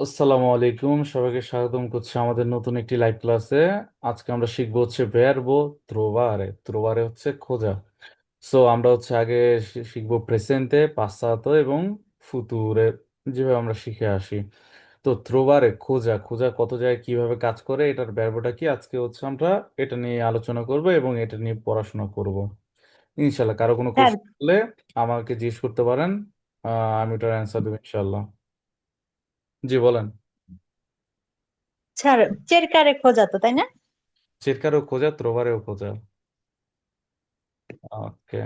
আসসালামু আলাইকুম। সবাইকে স্বাগতম করছি আমাদের নতুন একটি লাইভ ক্লাসে আজকে আমরা শিখব হচ্ছে verbo trovare trovare হচ্ছে খোঁজা। সো আমরা হচ্ছে আগে শিখব প্রেসেন্টে পাসাতো এবং ফুতুরে যেভাবে আমরা শিখে আসি। তো trovare খোঁজা। খোঁজা কত জায়গায় কীভাবে কাজ করে এটার verboটা কি? আজকে হচ্ছে আমরা এটা নিয়ে আলোচনা করব এবং এটা নিয়ে পড়াশোনা করব। ইনশাল্লাহ কারও কোনো কোশ্চেন হলে আমাকে জিজ্ঞেস করতে পারেন। আহ, আমি ওটার অ্যান্সার দেবো ইনশাল্লাহ। জি বলেন। স্যার চেরকারে খোঁজা তো তাই না? o খোঁজা o খোঁজা। Okay.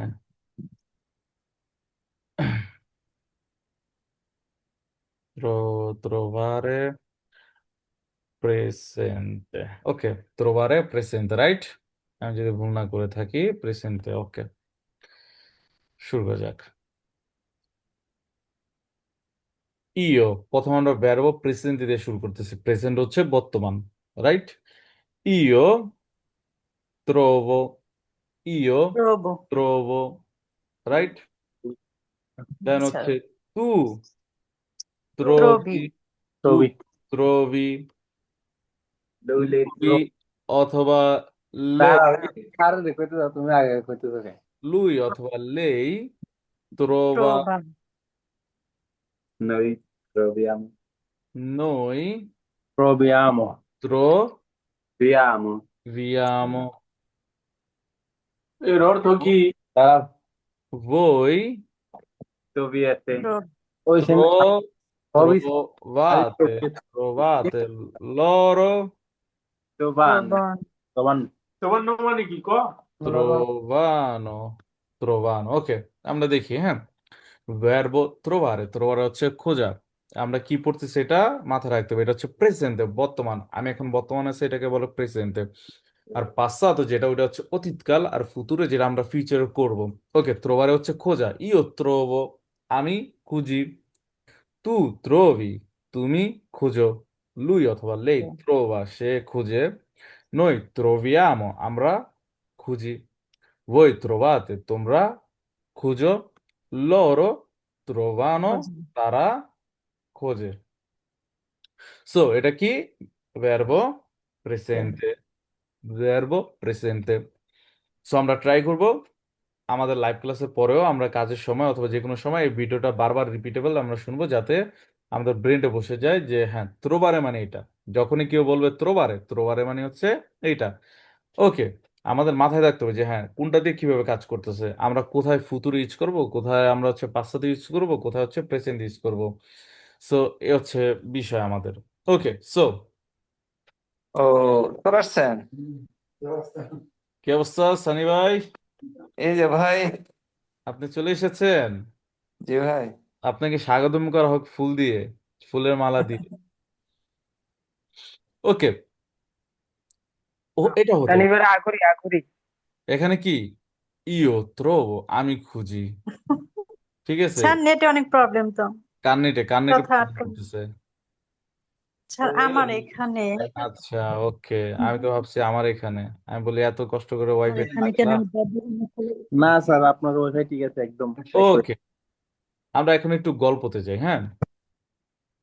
Tro- trovare presente okay trovare presente right? আমি যদি ভুল না করে থাকি প্রেসেন্টে ওকে। শুরু করা যাক। ইও প্রথম আমরা verbo presente দিয়ে শুরু করতেছি। প্রেজেন্ট হচ্ছে বর্তমান রাইট ইও trovo io রোবো trovo রাইট দেন হচ্ছে tu ত্রবি। lui অথবা তা lei কারণে কইতে দাও তুমি আগে কইতে থাকো অথবা লেই trova ট্রোবা Noi troviamo, noi proviamo, troviamo viamo. এর অর্থ কি voi troviate ট্রোব ওই tro- trovi trovate trovate loro trovano ট্রোবন trovano তবন্ন মানে কি ক trovano trovano ওকে আমরা দেখি হ্যাঁ ভার্বো trovare trovare হচ্ছে খোঁজা আমরা কি পড়তেছি এটা মাথায় রাখতে হবে এটা হচ্ছে প্রেজেন্টে বর্তমান। আমি এখন বর্তমানে আছি এটাকে বলে প্রেজেন্টে আর পাসাতো যেটা ওটা হচ্ছে অতীতকাল আর ফুতুরে যেটা আমরা ফিউচারে করব। ওকে trovare হচ্ছে খোঁজা। ইও trovo আমি খুঁজি তু trovi তুমি খুঁজো। লুই অথবা lei trova সে খুঁজে। noi troviamo আমরা খুঁজি। voi trovate তোমরা খুঁজো। Loro trovano। তারা খোঁজে সো এটা কি? Verbo presente. Verbo presente. So আমরা ট্রাই করব আমাদের লাইভ ক্লাসের পরেও আমরা কাজের সময় অথবা যে কোনো সময় এই ভিডিওটা বারবার রিপিটেবল আমরা শুনব যাতে আমাদের ব্রেনে বসে যায় যে হ্যাঁ ত্রোবারে মানে এটা। যখনই কেউ বলবে ত্রোবারে ত্রোবারে মানে হচ্ছে এইটা। ওকে আমাদের মাথায় রাখতে হবে যে হ্যাঁ কোনটা দিয়ে কীভাবে কাজ করতেছে? আমরা কোথায় ফুতুর ইউজ করব? কোথায় আমরা হচ্ছে পাস্তাতে ইউজ করব? কোথায় হচ্ছে প্রেসেন্ট ইউজ করব? সো এ হচ্ছে বিষয় আমাদের। ওকে সো ও পারছেন কি অবস্থা সানি ভাই? এই যে ভাই। আপনি চলে এসেছেন? জি ভাই। আপনাকে স্বাগতম করা হোক ফুল দিয়ে ফুলের মালা দিয়ে। ওকে ও এটা হতে। এবার আকুরি আকুরি এখানে কি? ইও ত্রোবো আমি খুঁজি। ঠিক আছে? স্যার নেটে অনেক প্রবলেম তো। কান্নেটে কান্নেটে কথা আটকে- করতেছে? স্যার আমার এখানে। আচ্ছা ওকে। আমি তো ভাবছি আমার এখানে। আমি বলি এত কষ্ট করে ওয়াইফাই এখানে কেন না স্যার আপনার ওইটাই ঠিক আছে একদম ওকে। আমরা এখন একটু গল্পতে যাই হ্যাঁ?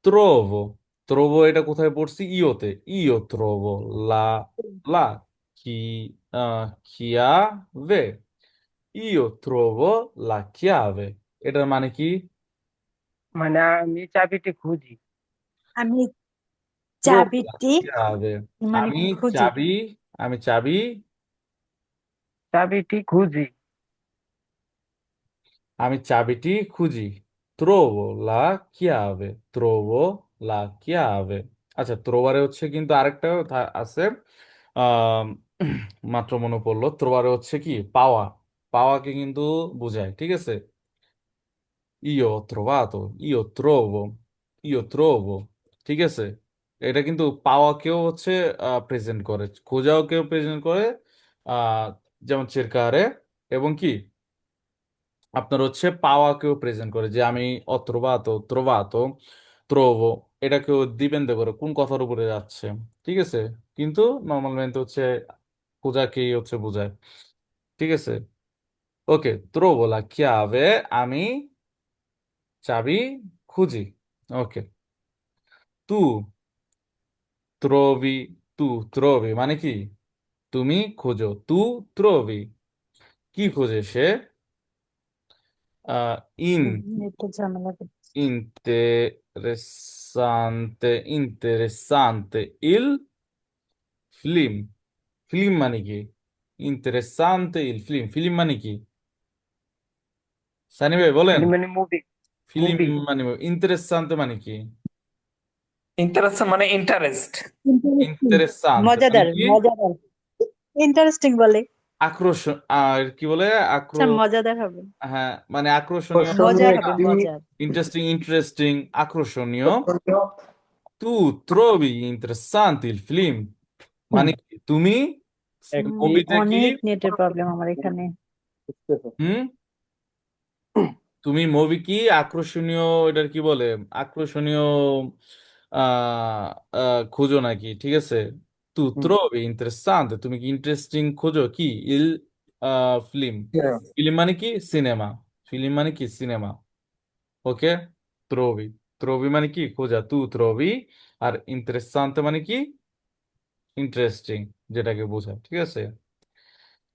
ত্রোভো ত্রোভো এটা কোথায় পড়ছি? ইওতে ইও ত্রোভো লা লা কি chiave io trovo la chiave এটার মানে কি? মানে আমি চাবিটি খুঁজি। আমি চাবিটি মানে আমি খুঁজি। চাবি আমি চাবি চাবিটি খুঁজি। আমি চাবিটি খুঁজি। trovo la chiave la chiave আচ্ছা ত্রোবারে হচ্ছে কিন্তু আরেকটা আছে। মাত্র মনে পড়ল। ত্রোবারে হচ্ছে কি? পাওয়া। পাওয়াকে কিন্তু বোঝায়, ঠিক আছে? Ho trovato, io trovo io trovo, ঠিক আছে? এটা কিন্তু পাওয়াকেও হচ্ছে প্রেজেন্ট করে। খোঁজাওকেও প্রেজেন্ট করে যেমন চেরকারে এবং কি? আপনার হচ্ছে পাওয়াকেও প্রেজেন্ট করে যে আমি অত্রবাতো ত্রবাতো ত্রোভো এটাকেও ডিপেন্ড করে কোন কথার উপরে যাচ্ছে ঠিক আছে? কিন্তু নর্মালmente হচ্ছে খোঁজাকেই হচ্ছে বোঝায় ঠিক আছে? ওকে trovo la chiave আমি চাবি খুঁজি ওকে। তু trovi তু trovi মানে কি? তুমি খোঁজো তু ত্রবি। কি খোঁজে সে? আহ ইন করছে। interessante interessante il film film মানে কি interessante il film film মানে কি সানি ভাই বলেন মানে মুভি ফিল্ম movie। মানে interessante মানে কি ইন্টারেস্ট মানে ইন্টারেস্ট interessante মজাদার মানে কি মজাদার ইন্টারেস্টিং বলে আকর্ষণ আর কি বলে? আচ্ছা মজাদার হবে হ্যাঁ মানে আকর্ষণীয় মজার হবে মজার ইন্টারেস্টিং ইন্টারেস্টিং আকর্ষণীয় tu trovi interessante il film মানে তুমি? মুভিতে কি? অনেক নেটের প্রবলেম আমার এখানে। হুম? তুমি মুভি কি? আকর্ষণীয় এটার কি বলে? আকর্ষণীয় আহ আহ, খোঁজো নাকি ঠিক আছে? সূত্র ইন্টারেস্টান্ট তুমি কি ইন্টারেস্টিং খোঁজো কি ইল ফিল্ম ফিল্ম মানে কি সিনেমা ফিল্ম মানে কি সিনেমা ওকে ত্রবি ত্রবি মানে কি খোঁজা তু ত্রবি আর ইন্টারেস্টান্ত মানে কি ইন্টারেস্টিং যেটাকে বোঝায় ঠিক আছে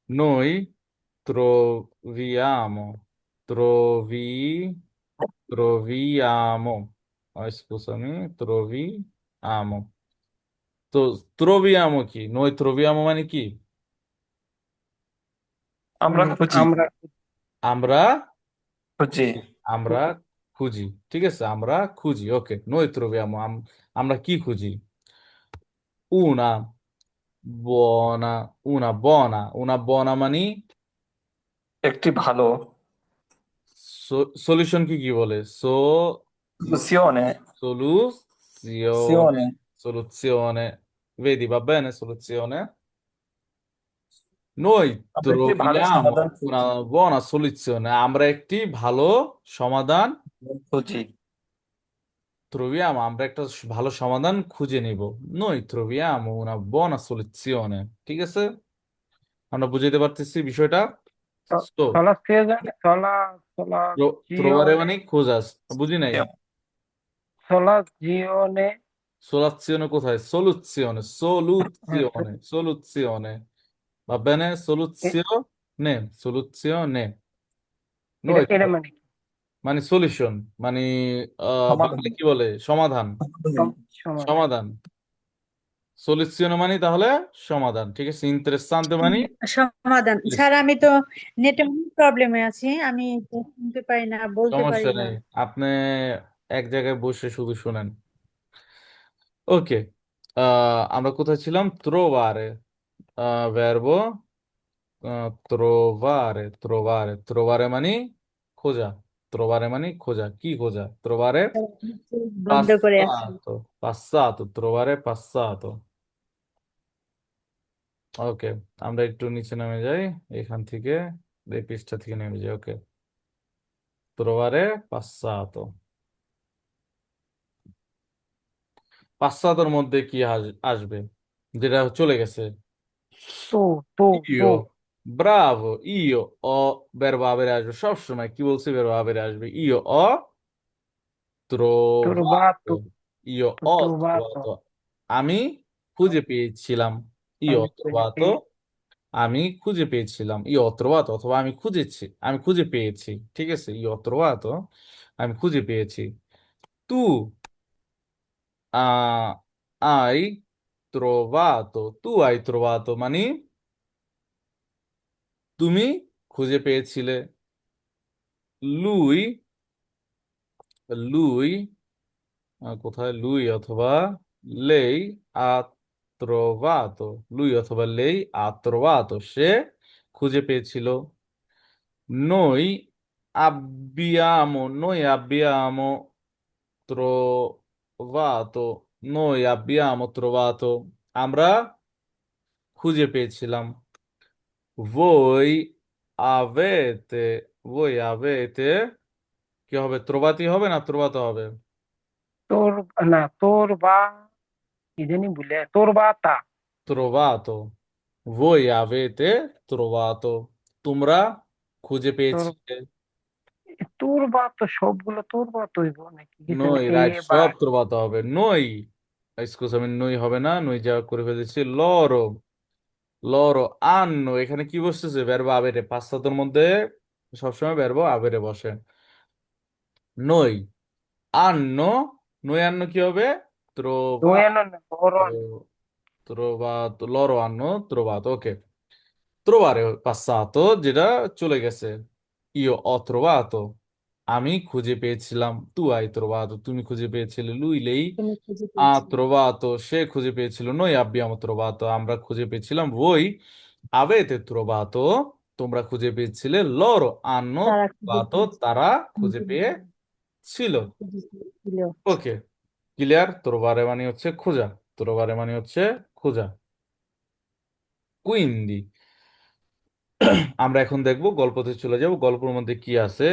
নই ত্রবিয়াম ত্রবি ত্রবিয়াম আমি ত্রবি আমো তো troviamo কি noi troviamo মানে কি আমরা খুঁজি আমরা আমরা খুঁজি আমরা খুঁজি ঠিক আছে আমরা খুঁজি ওকে noi troviamo আম- আমরা কি খুঁজি una buona una buona una buona মানে একটি ভালো সলিউশন কি কি বলে so soluzione soluzione soluzione Vedi va bene soluzione noi আমরা একটি ভালো troviamo una buona soluzione আমরা একটি ভালো সমাধান খুঁজি troviamo আমরা একটা ভালো সমাধান খুঁজে নিব noi troviamo una buona soluzione ঠিক আছে আমরা বুঝাইতে পারতেছি বিষয়টা তো- trovare মানে খোঁজা বুঝি নাই solazione Solazione কোথায়? Soluzione, soluzione, soluzione. Va bene? Soluzione, soluzione. Noi এটা এটা মানে? মানে সলিউশন মানে আহ, সমাধান। বাংলায় কি বলে সমাধান সম- সমাধান সমাধান সলিউশন মানে তাহলে সমাধান ঠিক আছে ইন্টারেস্টান্তে মানে সমাধান Yes. স্যার আমি তো নেটে অনেক প্রবলেমে আছি আমি শুনতে পারি না বলতে পারি সমস্যা না নেই আপনি এক জায়গায় বসে শুধু শুনেন ওকে আমরা কোথায় ছিলাম? ত্রোবারে ভার্বো ত্রোবারে ত্রোবারে ত্রোবারে মানে খোঁজা ত্রোবারে মানে খোঁজা কি খোঁজা? ত্রোবারে বন্ধ করে আসি পাসাতো পাসাতো ত্রোবারে পাসাতো ওকে আমরা একটু নিচে নেমে যাই এখান থেকে এই পৃষ্ঠা থেকে নেমে যাই ওকে। ত্রোবারে পাসাতো পাশ্চাত্যের মধ্যে কি আসবে? যেটা চলে গেছে। ইও কি বলছি? বের ভাবের আমি খুঁজে পেয়েছিলাম। ই অথবাত আমি খুঁজে পেয়েছিলাম। ই অত্রবাত অথবা আমি খুঁজেছি। আমি খুঁজে পেয়েছি। ঠিক আছে? ই অত্রবাত আমি খুঁজে পেয়েছি। তু ah, hai trovato tu hai trovato মানে তুমি খুঁজে পেয়েছিলে lui আহ, কোথায় lui অথবা ha trovato lui অথবা ha trovato সে খুঁজে পেয়েছিল noi abbiamo noi abbiamo trovato noi abbiamo trovato আমরা খুঁজে পেয়েছিলাম voi avete voi avete কি হবে ত্রবাতি হবে না ত্রবাতে হবে তোর না তোর বা কি জানি ভুলে তোর বা তা trovato voi avete trovato তোমরা খুঁজে পেয়েছিলে সবগুলো হইব নাকি? কিছু নই এ রাইট বা সব ত্রোবাতো হবে। নই এক্সকিউজ আমি নই হবে না নই যা করে ফেলেছি। লরো লরো আন্নো এখানে কি বসতেছে? আবেরে মধ্যে সবসময় আবেরে বসে। নই আন্নো নই আন্নো কি হবে? ত্রোবা due non loro trovato loro hanno trovato ok trovare passato যেটা চলে গেছে io ho trovato আমি খুঁজে পেয়েছিলাম tu hai trovato তুমি খুঁজে পেয়েছিলে lei তুমি খুঁজে ha পেয়েছিলে। trovato সে খুঁজে পেয়েছিল noi abbiamo trovato আমরা খুঁজে পেয়েছিলাম voi avete trovato তোমরা খুঁজে পেয়েছিলে loro hanno তারা খুঁজে trovato পেয়েছিল। তারা খুঁজে পেয়েছিল খুঁজে পেয়েছিল। Okay clear? trovare মানে হচ্ছে খোঁজা trovare মানে হচ্ছে খোঁজা। কুইন্দি আমরা এখন দেখব গল্পতে চলে যাব গল্পের মধ্যে কি আছে?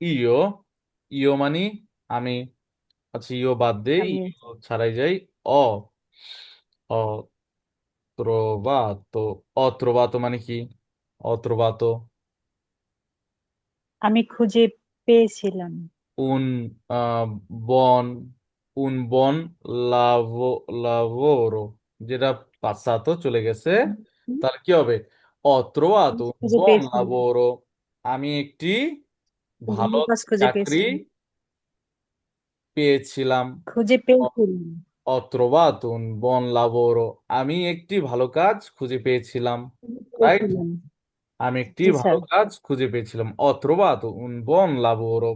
ইও ইও মানে আমি আচ্ছা ইও বাদ দেই আমি। ইও ছাড়াই যাই অ অত্রবাত অত্রবাত মানে কি? অত্রবাত আমি খুঁজে পেয়েছিলাম। উন বন উন বন লাভ লাভোর যেটা পাশাত চলে গেছে তাহলে কি হবে? অত্রবাত উন খুঁজে বন পেয়েছিলাম। আমি একটি ভালো ভালো কাজ খুঁজে চাকরি পেয়েছিলাম। খুঁজে পেয়েছিলাম ho trovato un আমি একটি ভালো কাজ খুঁজে পেয়েছিলাম। রাইট আমি একটি ভালো কাজ খুঁজে পেয়েছিলাম। un buon lavoro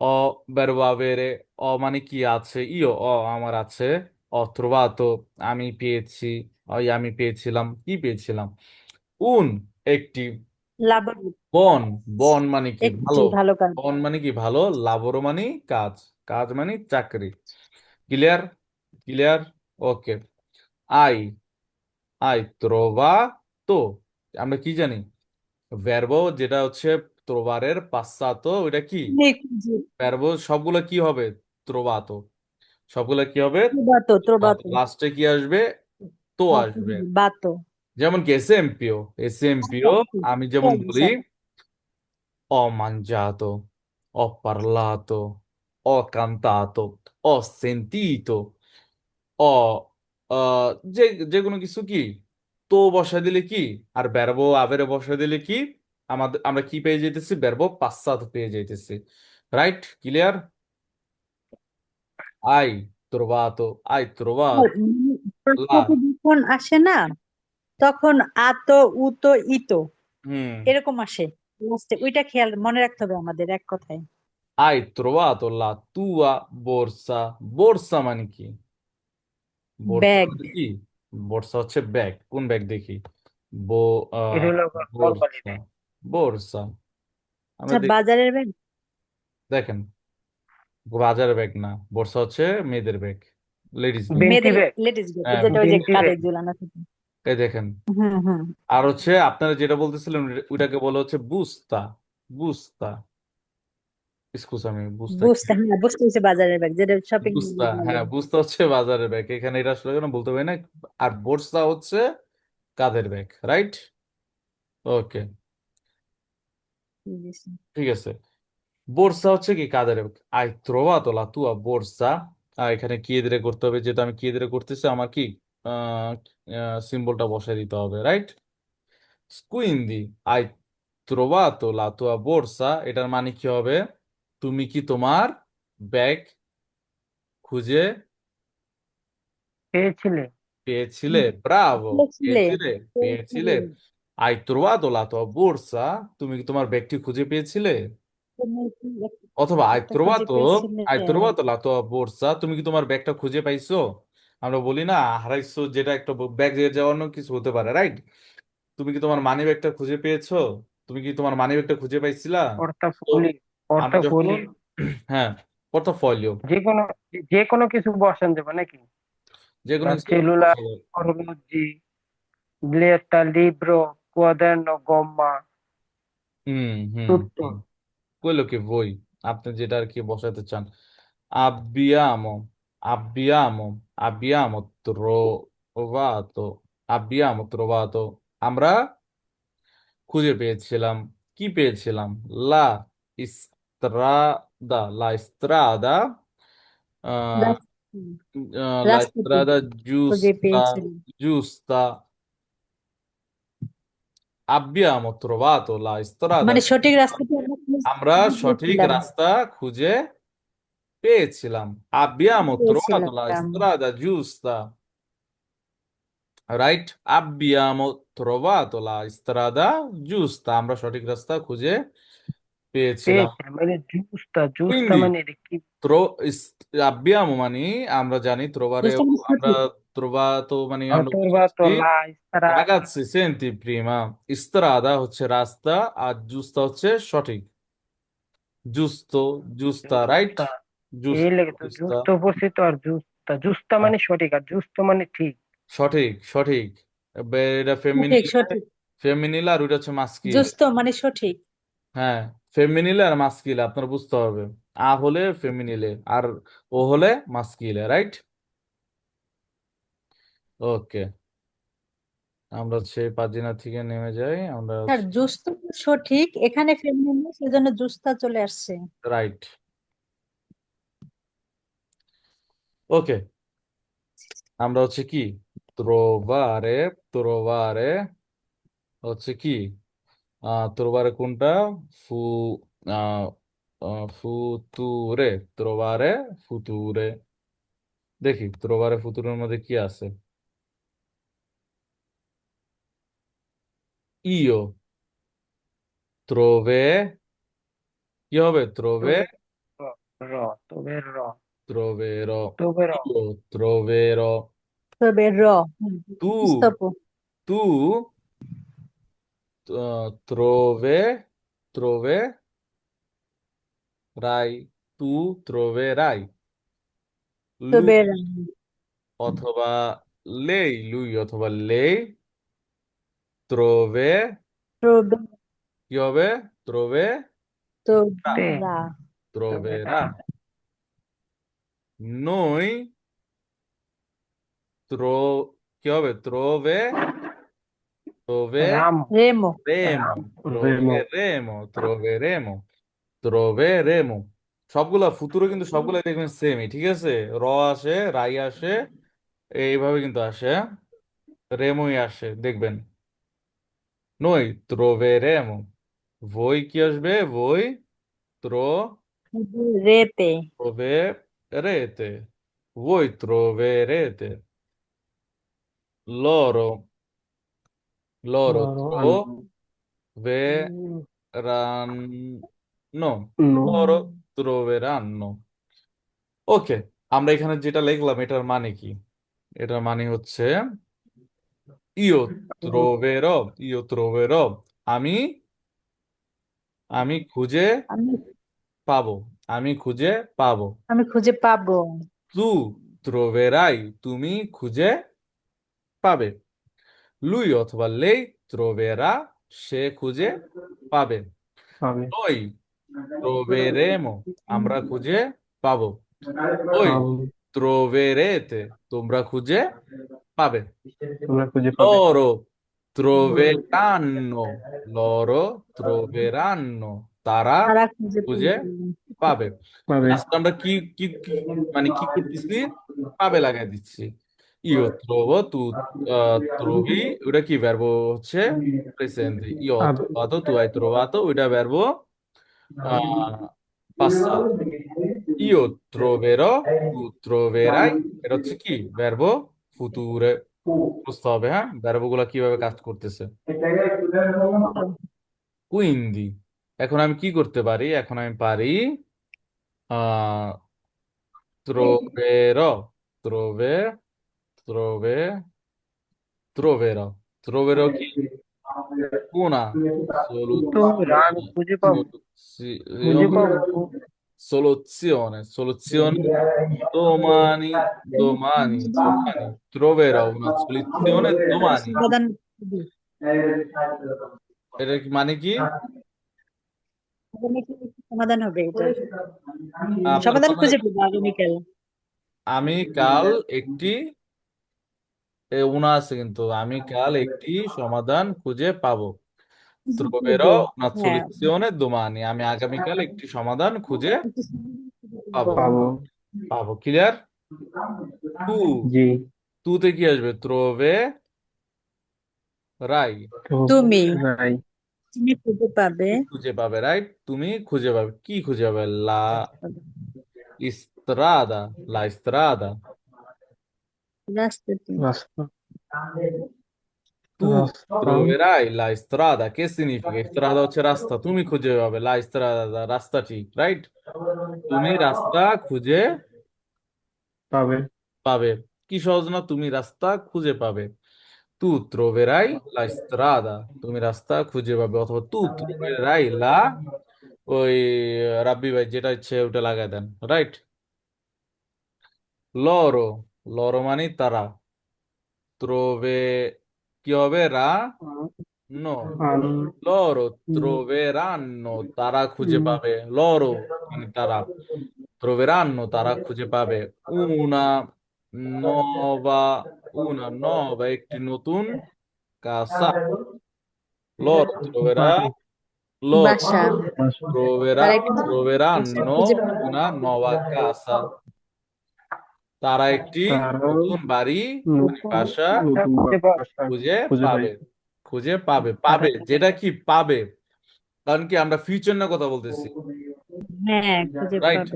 ho verbo avere ho মানে কি আছে? io অ আমার আছে। trovato আমি পেয়েছি। ওই আমি পেয়েছিলাম। কি পেয়েছিলাম? উন একটি বন বন মানে কি? একটি ভালো। ভালো কাজ। বন মানে কি? ভালো। লাবরো মানে কাজ। কাজ মানে চাকরি। ক্লিয়ার ক্লিয়ার ওকে আই। আই trovato আমরা কি জানি? ভার্ব যেটা হচ্ছে ত্রোবারের পাশ্চাত্য ওইটা কি? ভার্ব সবগুলো কি হবে? trovato সবগুলো কি হবে? ত্রোবাতো ত্রোবাতো। লাস্টে কি আসবে? তো আসবে। বাতো যেমন কি এসএমপিও এসএমপিও আমি যেমন বলি cantato ho sentito ho আহ, যে যে কোনো কিছু কি তো বসা দিলে কি আর verb আবেরে বসা দিলে কি আমাদের আমরা কি পেয়ে যাইতেছি? verb passato পেয়ে যাইতেছি। রাইট ক্লিয়ার hai trovato পাশ্চাতে যখন আসে না তখন আতো উতো ইতো। হুম। এরকম আসে। লাস্টে ওইটা খেয়াল মনে রাখতে হবে আমাদের এক কথায়। Hai trovato la tua borsa? Borsa মানে কি? ব্যাগ। মানে কি? borsa হচ্ছে ব্যাগ। কোন ব্যাগ দেখি? বো আমরা আচ্ছা বাজারের ব্যাগ? দেখেন বাজারের ব্যাগ না। borsa হচ্ছে মেয়েদের ব্যাগ। Ladies bag. মেয়েদের লেডিস ব্যাগ। হ্যাঁ যেটা ওই যে কাঁধে ঝুলানো থাকে। এই দেখেন। হুম হুম। আর হচ্ছে আপনারা যেটা বলতেছিলেন ওইটা- ওইটাকে বলা হচ্ছে বুস্তা। বুস্তা। স্কুসামি বুস্তা কি? বুঝতে হ্যাঁ বুঝতে হচ্ছে বাজারের ব্যাগ যেটা শপিং বুস্তা হ্যাঁ বুস্তা হচ্ছে বাজারের ব্যাগ। এখানে এটা আসলে কেন বলতে পারি না? আর বোরসা হচ্ছে কাঁধের ব্যাগ রাইট? ওকে। ঠিক আছে। বোরসা হচ্ছে কি কাঁধের ব্যাগ? আই la tua borsa আর এখানে কি দিয়ে করতে হবে? যেহেতু আমি কি দিয়ে করতেছি আমার কি সিম্বলটা বসাই দিতে হবে right hai trovato la tua borsa এটার মানে কি হবে? তুমি কি তোমার ব্যাগ খুঁজে পেয়েছিলে। পেয়েছিলে? ব্রাভো পেয়েছিলে। পেয়েছিলে? hai trovato la tua তুমি কি তোমার ব্যাগটি খুঁজে পেয়েছিলে? অথবা খুঁজে trovato পেয়েছিলে। hai trovato la তুমি কি তোমার ব্যাগটা খুঁজে পাইছো? আমরা বলি না হারাইছো যেটা একটা ব্যাগ যাওয়ার অন্য কিছু হতে পারে রাইট? তুমি কি তোমার মানি ব্যাগটা খুঁজে পেয়েছ? তুমি কি তোমার মানি ব্যাগটা খুঁজে পাইছিলা? হ্যাঁ পোর্টফোলিও যে কোনো যে কোনো কিছু বসান যাবে নাকি? যে কোনো lettera, libro, quaderno, gomma, হুম হুম. হুম। quello che আপনি যেটা আর কি বসাতে চান। abbiamo abbiamo abbiamo trovato abbiamo trovato আমরা খুঁজে পেয়েছিলাম কি পেয়েছিলাম লা strada, la strada, uh, রাস্তা uh, la রাস্তাটি strada খুঁজে giusta, পেয়েছিলাম giusta. Abbiamo trovato la strada মানে সঠিক রাস্তাটি আমরা সঠিক রাস্তা খুঁজে পেয়েছিলাম abbiamo trovato la strada giusta right abbiamo trovato la strada giusta আমরা সঠিক রাস্তা খুঁজে পেয়েছিলাম মানে জুস্তা Quindi মানে কি tro abbiamo মানে আমরা জানি trovare আমরা trovato মানে ho আমরা trovato la strada Ragazzi, senti prima, strada হচ্ছে রাস্তা আর giusta হচ্ছে সঠিক giusto giusta right giusta এই লেগে তো giusta জুস্ত পড়ছি তো আর জুস্তা জুস্তা মানে সঠিক আর জুস্ত মানে ঠিক। সঠিক সঠিক। এটা সঠিক ফেমিনিল সঠিক। ফেমিনিল আর ওইটা হচ্ছে মাস্কিল জুস্ত মানে সঠিক। হ্যাঁ ফেমিনিল আর মাস্কিল আপনার বুঝতে হবে। আ হলে ফেমিনিলে আর ও হলে মাস্কিলে রাইট ওকে আমরা হচ্ছে পাজিনা থেকে নেমে যাই আমরা স্যার জুস্ত সঠিক এখানে ফেমিনিন সেজন্য জুস্তা চলে আসছে। রাইট ওকে আমরা হচ্ছে কি trovare trovare হচ্ছে কি আহ trovare কোনটা ফু আহ আহ, future trovare future দেখি trovare futureর মধ্যে কি আছে io trove কি হবে trove র তবে র troverò তবে র io troverò তবে র হুম, tu স্তপ tu uh, trove troverai tu troverai তবে lui অথবা lei lui অথবা lei trove তবে কি হবে trove তবে রা troverà noi tro che ove trove dove troveremo troveremo troveremo, troveremo. troveremo. সবগুলো ফুতুরো কিন্তু সবগুলো দেখবেন সেমি ঠিক আছে? র আসে রাই আসে এইভাবে কিন্তু আসে রেমোই আসে দেখবেন। নই ত্রোবে রেমো বই কি আসবে? বই ত্রোবে troverete voi troverete loro loro Loro troveranno No. loro troveranno ওকে আমরা এখানে যেটা লিখলাম এটার মানে কি এটার মানে হচ্ছে io troverò io troverò আমি আমি খুঁজে পাবো আমি খুঁজে পাব। আমি খুঁজে পাবো। তু ত্রোভেরাই তুমি খুঁজে পাবে। লুই অথবা লেই ত্রোভেরা সে খুঁজে পাবে। ওই ত্রোভেরেমো আমরা খুঁজে পাবো। ওই ত্রোভেরেতে তোমরা খুঁজে পাবে। লরো ত্রোভেরান্ন লরো ত্রোবেরান্ন তারা খুঁজে পাবে। পাবে। আমরা কি কি মানে কি করতেছি? পাবে লাগাই দিচ্ছি। ইয় ত্রব তু ত্রবি কি ভ্যারব হচ্ছে? প্রেসেন্ট ইয় অথবা তু আই ত্রবাত ওটা ভ্যারব পাসাল তু ত্রবেরাই এটা হচ্ছে কি ভ্যারব ফুতুরে হ্যাঁ? ভ্যারবগুলা কীভাবে কাজ করতেছে? কুইন্দি। এখন আমি কি করতে পারি এখন আমি পারি আহ troverò trove trove troverò troverò কি una তোমরা আমি খুঁজে পাবো খুঁজে পাবো soluzione soluzione domani domani domani troverò una soluzione domani সমাধান এটা কি মানে কি আগামীকাল সমাধান হবে এটা? সমাধান খুঁজে পাবো আগামীকাল আমি কাল একটি উনা আছে কিন্তু আমি কাল একটি সমাধান খুঁজে পাবো। troverò una হ্যাঁ। soluzione domani আমি আগামীকাল একটি সমাধান খুঁজে পাবো। পাবো। পাবো ক্লিয়ার তু জি। তুতে কি আসবে? trove রাই। তুমি। রাই। তুমি খুঁজে পাবে। খুঁজে পাবে রাইট তুমি খুঁজে পাবে। কি খুঁজে পাবে? লা strada রাস্তাটি রাস্তা tu রাস্তা troverai la strada che significa strada হচ্ছে রাস্তা। তুমি খুঁজে পাবে। la strada রাস্তাটি রাইট তুমি রাস্তা খুঁজে পাবে। পাবে। কি সহজ না? তুমি রাস্তা খুঁজে পাবে। তু troverai la strada তুমি রাস্তা খুঁজে পাবে অথবা তু troverai la ওই রাব্বি ভাই যেটা ইচ্ছে ওটা লাগাই দেন রাইট loro loro মানে তারা trove কি হবে রা নো loro troveranno তারা খুঁজে পাবে loro মানে তারা troveranno তারা খুঁজে পাবে una nuova una nuova একটি নতুন casa. Loro troverà loro বাসা troverà troveranno una nuova casa. তারা একটি নতুন বাড়ি বাসা খুঁজে পাবে খুঁজে পাবে পাবে যেটা কি পাবে কারণ কি আমরা ফিউচার নিয়ে কথা বলতেছি। হ্যাঁ রাইট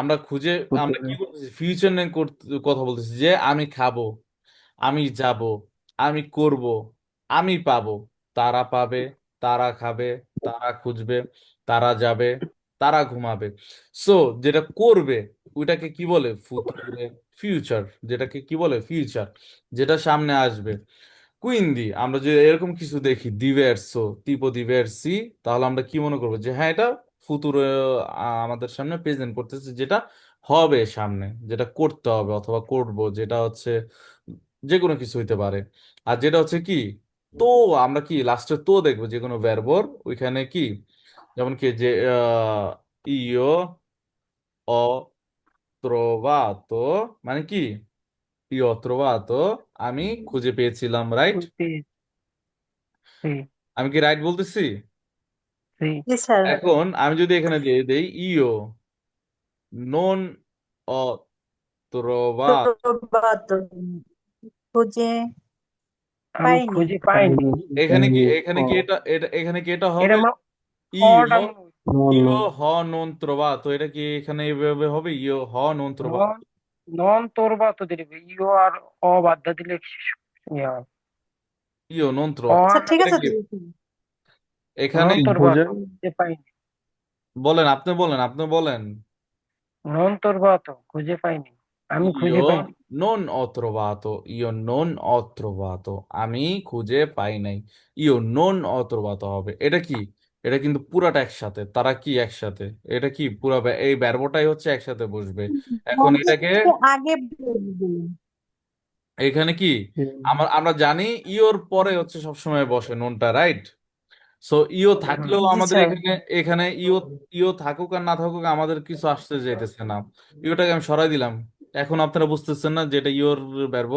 আমরা খুঁজে খুঁজে আমরা কি করতেছি? ফিউচার নিয়ে কথা বলতেছি যে আমি খাব। আমি যাব, আমি করব, আমি পাবো। তারা পাবে, তারা খাবে, তারা খুঁজবে, তারা যাবে, তারা ঘুমাবে। সো যেটা করবে, ওইটাকে কি বলে? ফিউচার যেটাকে কি বলে? ফিউচার যেটা সামনে আসবে। কুইন্দি আমরা যদি এরকম কিছু দেখি দিবের সো diverso, tipo diversi, তাহলে আমরা কি মনে করব? যে হ্যাঁ এটা ফুতুরে আমাদের সামনে প্রেজেন্ট করতেছে, যেটা হবে সামনে, যেটা করতে হবে অথবা করব, যেটা হচ্ছে যে কোনো কিছু হইতে পারে। আর যেটা হচ্ছে কি তো আমরা কি লাস্টে তো দেখব যে কোনো ভার্বর ওইখানে কি যেমন কি যে আহ, ইও অ trovato মানে কি? ইও trovato আমি খুঁজে পেয়েছিলাম রাইট আমি কি রাইট বলতেছি? সি জি স্যার এখন আমি যদি এখানে দিয়ে দেই ইও নন অ trovato প্রবাদ খুঁজে আমি পাইনি। খুঁজে পাইনি। এখানে কি এখানে কি এটা এটা এখানে কি এটা হবে? এটা অটা হ নন trovato এটা কি এখানে এইভাবে হবে? ইও হ নন trovato নন তোরবা তো ইও আর অ বাদ দিলে ইয়া ইও নন অ আচ্ছা ঠিক আছে। এখানে নন তোর বা খুঁজে পাইনি। বলেন আপনি বলেন আপনি বলেন। নন তোরবা তো খুঁজে পাইনি। আমি খুঁজে পাইনি। Non ho trovato, io non ho trovato, আমি খুঁজে পাই নাই ইও non ho trovato হবে এটা কি এটা কিন্তু পুরাটা একসাথে তারা কি একসাথে এটা কি পুরা এই ব্যর্বটাই হচ্ছে একসাথে বসবে এখন এটাকে আগে এখানে কি আমরা আমরা জানি ইওর পরে হচ্ছে সবসময় বসে নোনটা রাইট সো ইও থাকলেও আমাদের। এখানে এখানে ইও ইও থাকুক আর না থাকুক আমাদের কিছু আসতে যাইতেছে না। ইওটাকে আমি সরাই দিলাম। এখন আপনারা বুঝতেছেন না যেটা ইয়োর ব্যর্ব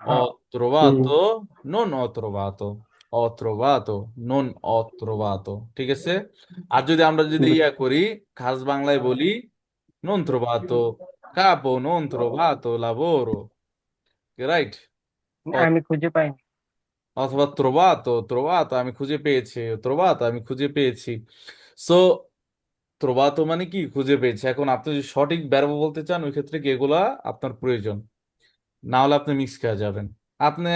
অত্রবাত নন অত্রবাত অত্রবাত নন অত্রবাত ঠিক আছে? আর যদি আমরা যদি ইয়া করি খাস বাংলায় বলি নন্ত্রবাত কাপো নন্ত্রবাত লাবোর রাইট আমি খুঁজে পাই অথবা ত্রবাত ত্রবাত আমি খুঁজে পেয়েছি ত্রবাত আমি খুঁজে পেয়েছি। সো trovato মানে কি খুঁজে পেয়েছে। এখন আপনি যদি সঠিক ব্যর্ব বলতে চান ওই ক্ষেত্রে কি এগুলা আপনার প্রয়োজন? না হলে আপনি মিক্স খেয়ে যাবেন। আপনি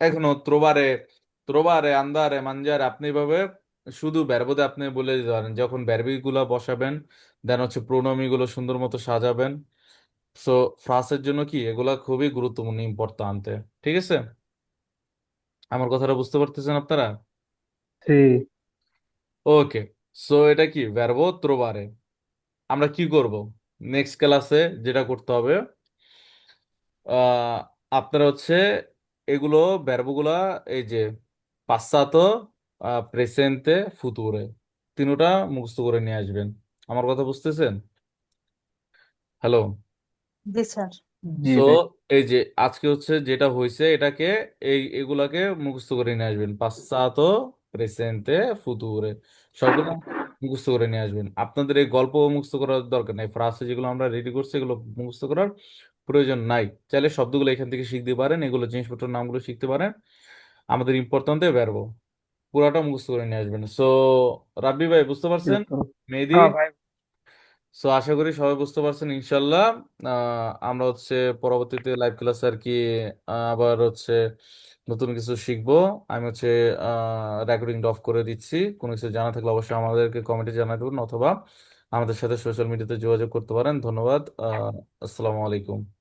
এখনও ত্রোবারে ত্রোবারে আন্দারে মানজারে আপনি এভাবে শুধু ব্যর্বতে আপনি বলে দিতে পারেন। যখন ব্যর্বগুলো বসাবেন দেন হচ্ছে প্রোনোমি গুলো সুন্দর মতো সাজাবেন। সো ফ্রাসের জন্য কি এগুলা খুবই গুরুত্বপূর্ণ ইম্পর্ট্যান্তে ঠিক আছে? আমার কথাটা বুঝতে পারতেছেন আপনারা? ওকে সো এটা কি? ভার্ব ত্রোবারে আমরা কি করব? নেক্সট ক্লাসে যেটা করতে হবে আহ আপনারা হচ্ছে এগুলো ভার্বগুলা এই যে পাশ্চাত্য প্রেসেন্তে ফুতুরে তিনোটা মুখস্থ করে নিয়ে আসবেন। আমার কথা বুঝতেছেন? হ্যালো জি স্যার। জি। এই যে আজকে হচ্ছে যেটা হয়েছে এটাকে এই এগুলাকে মুখস্থ করে নিয়ে আসবেন। পাশ্চাত্য প্রেসেন্তে ফুতুরে সবগুলো মুখস্থ করে নিয়ে আসবেন। আপনাদের এই গল্প মুখস্থ করার দরকার নাই। ফ্রাসে যেগুলো আমরা রেডি করছি এগুলো মুখস্থ করার প্রয়োজন নাই। চাইলে শব্দগুলো এখান থেকে শিখতে পারেন এগুলো জিনিসপত্রের নামগুলো শিখতে পারেন। আমাদের ইম্পর্টেন্টে বেরবো পুরাটা মুখস্থ করে নিয়ে আসবেন। সো রাব্বি ভাই বুঝতে পারছেন? মেহেদি? হ্যাঁ সো আশা করি সবাই বুঝতে পারছেন, ইনশাল্লাহ। আমরা হচ্ছে পরবর্তীতে লাইভ ক্লাসে আর কি আবার হচ্ছে নতুন কিছু শিখব। আমি হচ্ছে রেকর্ডিংটা অফ করে দিচ্ছি। কোনো কিছু জানা থাকলে অবশ্যই আমাদেরকে কমেন্টে জানাতে পারেন অথবা আমাদের সাথে সোশ্যাল মিডিয়াতে যোগাযোগ করতে পারেন। ধন্যবাদ। আসসালামু আলাইকুম।